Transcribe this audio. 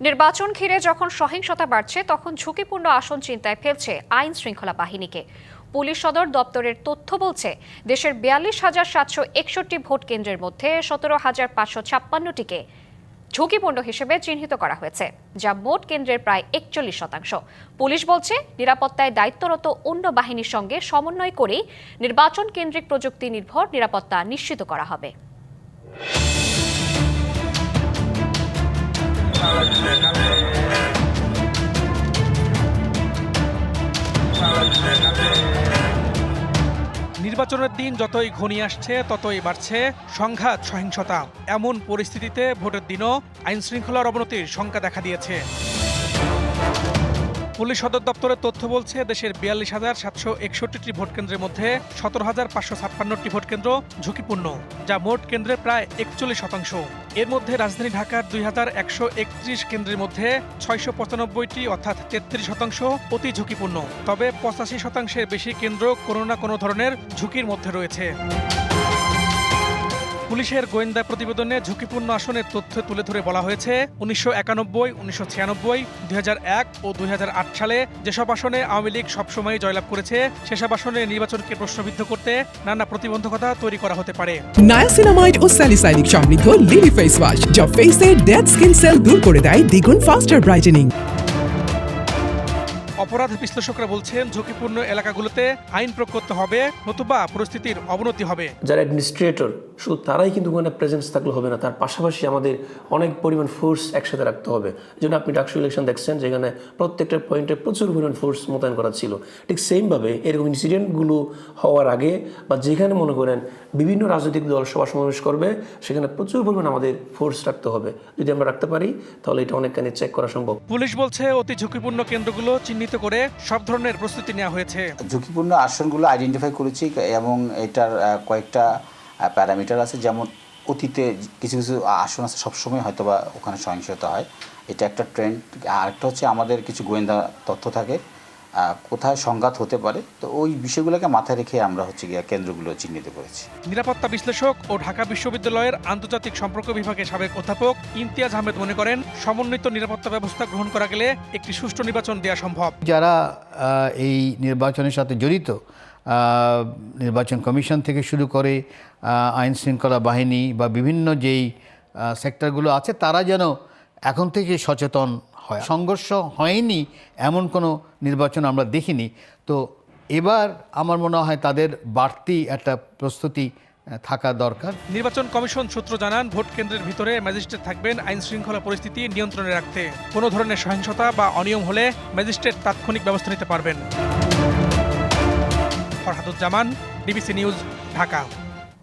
নির্বাচন ঘিরে যখন সহিংসতা বাড়ছে, তখন ঝুঁকিপূর্ণ আসন চিন্তায় ফেলছে আইন শৃঙ্খলা বাহিনীকে। পুলিশ সদর দপ্তরের তথ্য বলছে, দেশের বিয়াল্লিশ হাজার সাতশো একষট্টি ভোট কেন্দ্রের মধ্যে সতেরো হাজার পাঁচশো ছাপ্পান্নটিকে ঝুঁকিপূর্ণ হিসেবে চিহ্নিত করা হয়েছে, যা মোট কেন্দ্রের প্রায় একচল্লিশ শতাংশ। পুলিশ বলছে, নিরাপত্তায় দায়িত্বরত অন্য বাহিনীর সঙ্গে সমন্বয় করেই নির্বাচন কেন্দ্রিক প্রযুক্তি নির্ভর নিরাপত্তা নিশ্চিত করা হবে। নির্বাচনের দিন যতই ঘনিয়ে আসছে, ততই বাড়ছে সংঘাত, সহিংসতা। এমন পরিস্থিতিতে ভোটের দিনও আইনশৃঙ্খলার অবনতির শঙ্কা দেখা দিয়েছে। পুলিশ সদর দপ্তরের তথ্য বলছে, দেশের বিয়াল্লিশ হাজার সাতশো একষট্টিটি ভোট কেন্দ্রের মধ্যে সতেরো হাজার পাঁচশো ছাপ্পান্নটি ভোট কেন্দ্র ঝুঁকিপূর্ণ, যা মোট কেন্দ্রের প্রায় একচল্লিশ শতাংশ। এর মধ্যে রাজধানী ঢাকার দুই হাজার একশো একত্রিশ কেন্দ্রের মধ্যে ছয়শো পঁচানব্বইটি অর্থাৎ তেত্রিশ শতাংশ অতি ঝুঁকিপূর্ণ। তবে পঁচাশি শতাংশের বেশি কেন্দ্র কোনো না কোনো ধরনের ঝুঁকির মধ্যে রয়েছে। পুলিশের গোয়েন্দা প্রতিবেদনে ঝুঁকিপূর্ণ আসনের তথ্য তুলে ধরে বলা হয়েছে, উনিশশো একানব্বই, উনিশশো ছিয়ানব্বই ও দুই সালে যেসব আসনে আওয়ামী লীগ সবসময় জয়লাভ করেছে, সেসব আসনে নির্বাচনকে প্রশ্নবিদ্ধ করতে নানা প্রতিবন্ধকতা তৈরি করা হতে পারে। নায়াসিনামাইড ও স্যালিসাইনিক সমৃদ্ধ লিলি ফেস ওয়াশ, যা ফেসের ডেড স্কিন সেল দূর করে দেয় দ্বিগুণ ফাস্টার ব্রাইটেনিং অপরাধ বিশ্লেষকরা বলছেন ঝুঁকিপূর্ণ এলাকাগুলোতে আইন প্রয়োগ করতে হবে নতুবা পরিস্থিতির অবনতি হবে। যারা অ্যাডমিনিস্ট্রেটর শুধু তারাই কিন্তু ওখানে প্রেজেন্স থাকলে হবে না। তার পাশাপাশি আমাদের অনেক পরিমাণ ফোর্স একসাথে রাখতে হবে। জন্য আপনি ডাকসু ইলেকশন দেখছেন যেখানে প্রত্যেকটা পয়েন্টে প্রচুর পরিমাণ ফোর্স মোতায়েন করা ছিল। ঠিক সেমভাবে এরকম ইনসিডেন্টগুলো হওয়ার আগে বা যেখানে মনে করেন বিভিন্ন রাজনৈতিক দল সভা সমাবেশ করবে সেখানে প্রচুর পরিমাণ আমাদের ফোর্স রাখতে হবে। যদি আমরা রাখতে পারি তাহলে এটা অনেকখানি চেক করা সম্ভব। পুলিশ বলছে অতি ঝুঁকিপূর্ণ কেন্দ্রগুলো চিহ্নিত করে সব ধরনের প্রস্তুতি নেওয়া হয়েছে। ঝুঁকিপূর্ণ আসনগুলো আইডেন্টিফাই করেছি এবং এটার কয়েকটা প্যারামিটার আছে। যেমন অতীতে কিছু কিছু আসন আছে, সবসময় হয়তো বা ওখানে সহিংসতা হয়। এটা একটা ট্রেন্ড আরেকটা হচ্ছে আমাদের কিছু গোয়েন্দা তথ্য থাকে। কোথায় সংঘাত হতে পারে তো ওই বিষয়গুলোকে মাথায় রেখে আমরা হচ্ছে গিয়ে কেন্দ্রগুলো চিহ্নিত করেছি। নিরাপত্তা বিশ্লেষক ও ঢাকা বিশ্ববিদ্যালয়ের আন্তর্জাতিক সম্পর্ক বিভাগের সাবেক অধ্যাপক ইমতিয়াজ আহমেদ মনে করেন সমন্বিত নিরাপত্তা ব্যবস্থা গ্রহণ করা গেলে একটি সুষ্ঠু নির্বাচন দেওয়া সম্ভব। যারা এই নির্বাচনের সাথে জড়িত নির্বাচন কমিশন থেকে শুরু করে আইন শৃঙ্খলা বাহিনী বা বিভিন্ন যেই সেক্টরগুলো আছে তারা যেন এখন থেকে সচেতন হয়। সংঘর্ষ হয়নি এমন কোনো নির্বাচন আমরা দেখিনি। তো এবার আমার মনে হয় তাদের বাড়তি একটা প্রস্তুতি থাকা দরকার। নির্বাচন কমিশন সূত্র জানান ভোট কেন্দ্রের ভিতরে ম্যাজিস্ট্রেট থাকবেন আইন শৃঙ্খলা পরিস্থিতি নিয়ন্ত্রণে রাখতে। কোনো ধরনের সহিংসতা বা অনিয়ম হলে ম্যাজিস্ট্রেট তাৎক্ষণিক ব্যবস্থা নিতে পারবেন। Farhaduzzaman DBC news Dhaka.